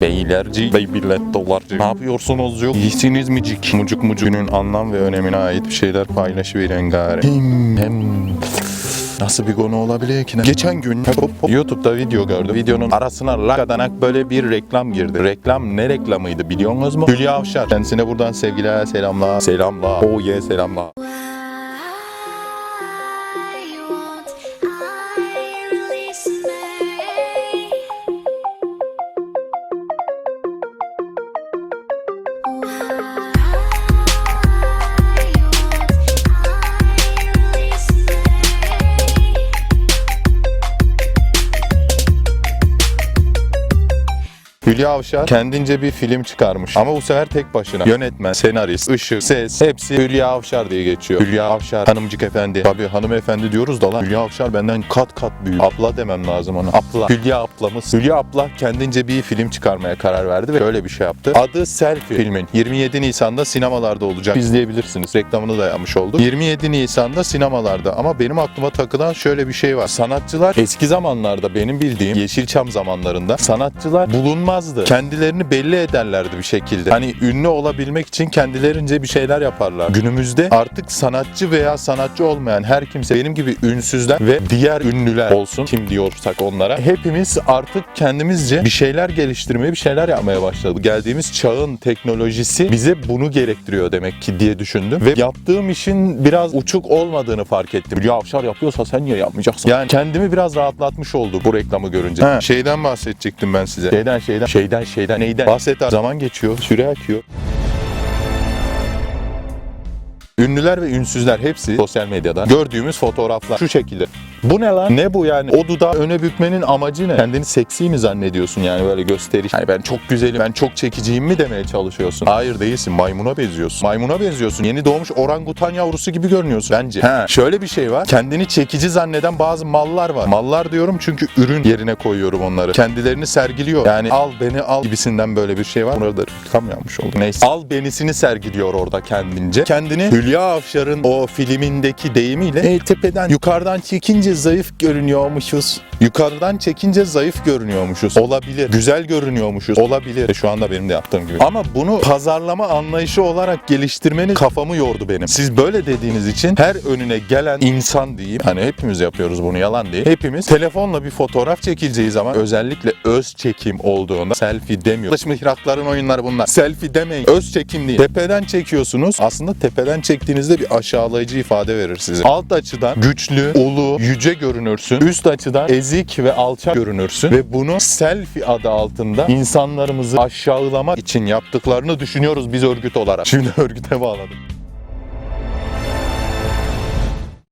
Beylerci, bey millet dolarcı. Ne yapıyorsunuz yok? İyisiniz micik? Mucuk mucuğunun anlam ve önemine ait bir şeyler paylaşıverin gari. Hem, hem Nasıl bir konu olabilir ki? ne? Geçen gün hop hop YouTube'da video gördüm. Videonun arasına lakadanak böyle bir reklam girdi. Reklam ne reklamıydı biliyor musunuz mu? Hülya Avşar. Kendisine buradan sevgiler, selamlar. Selamlar. Oh yeah selamlar. Hülya Avşar kendince bir film çıkarmış. Ama bu sefer tek başına. Yönetmen, senarist, ışık, ses hepsi Hülya Avşar diye geçiyor. Hülya Avşar, hanımcık efendi. Tabii hanımefendi diyoruz da lan. Hülya Avşar benden kat kat büyük. Abla demem lazım ona. Abla. Hülya ablamız. Hülya abla kendince bir film çıkarmaya karar verdi ve öyle bir şey yaptı. Adı Selfie filmin. 27 Nisan'da sinemalarda olacak. İzleyebilirsiniz. Reklamını da yapmış olduk. 27 Nisan'da sinemalarda. Ama benim aklıma takılan şöyle bir şey var. Sanatçılar eski zamanlarda benim bildiğim Yeşilçam zamanlarında sanatçılar bulunmazdı. Kendilerini belli ederlerdi bir şekilde. Hani ünlü olabilmek için kendilerince bir şeyler yaparlar. Günümüzde artık sanatçı veya sanatçı olmayan her kimse benim gibi ünsüzler ve diğer ünlüler olsun kim diyorsak onlara hepimiz artık kendimizce bir şeyler geliştirmeye bir şeyler yapmaya başladık. Geldiğimiz çağın teknolojisi bize bunu gerektiriyor demek ki diye düşündüm ve yaptığım işin biraz uçuk olmadığını fark ettim. Ya Avşar yapıyorsa sen niye yapmayacaksın? Yani kendimi biraz rahatlatmış oldu bu reklamı görünce. Ha, şeyden bahsedecektim ben size. Şeyden şeyden şeyden şeyden neyden? Bahset zaman geçiyor, süre akıyor. Ünlüler ve ünsüzler hepsi sosyal medyada gördüğümüz fotoğraflar şu şekilde. Bu ne lan? Ne bu yani? O dudağı öne bükmenin amacı ne? Kendini seksi mi zannediyorsun yani böyle gösteriş? Hani ben çok güzelim, ben çok çekiciyim mi demeye çalışıyorsun? Hayır değilsin. Maymuna benziyorsun. Maymuna benziyorsun. Yeni doğmuş orangutan yavrusu gibi görünüyorsun bence. He, şöyle bir şey var. Kendini çekici zanneden bazı mallar var. Mallar diyorum çünkü ürün yerine koyuyorum onları. Kendilerini sergiliyor. Yani al beni al gibisinden böyle bir şey var. Burada reklam yapmış olduk. Neyse. Al benisini sergiliyor orada kendince. Kendini Hülya Avşar'ın o filmindeki deyimiyle e, tepeden yukarıdan çekince zayıf görünüyormuşuz. Yukarıdan çekince zayıf görünüyormuşuz. Olabilir. Güzel görünüyormuşuz. Olabilir. E, Şu anda benim de yaptığım gibi. Ama bunu pazarlama anlayışı olarak geliştirmeniz kafamı yordu benim. Siz böyle dediğiniz için her önüne gelen insan diyeyim. Hani hepimiz yapıyoruz bunu yalan değil. Hepimiz telefonla bir fotoğraf çekileceği zaman özellikle öz çekim olduğunda selfie demiyor. Dış mihrakların oyunları bunlar. Selfie demeyin. Öz çekim değil. Tepeden çekiyorsunuz. Aslında tepeden çektiğinizde bir aşağılayıcı ifade verir size. Alt açıdan güçlü, ulu, yüce görünürsün. Üst açıdan ezik ve alçak görünürsün. Ve bunu selfie adı altında insanlarımızı aşağılamak için yaptıklarını düşünüyoruz biz örgüt olarak. Şimdi örgüte bağladım.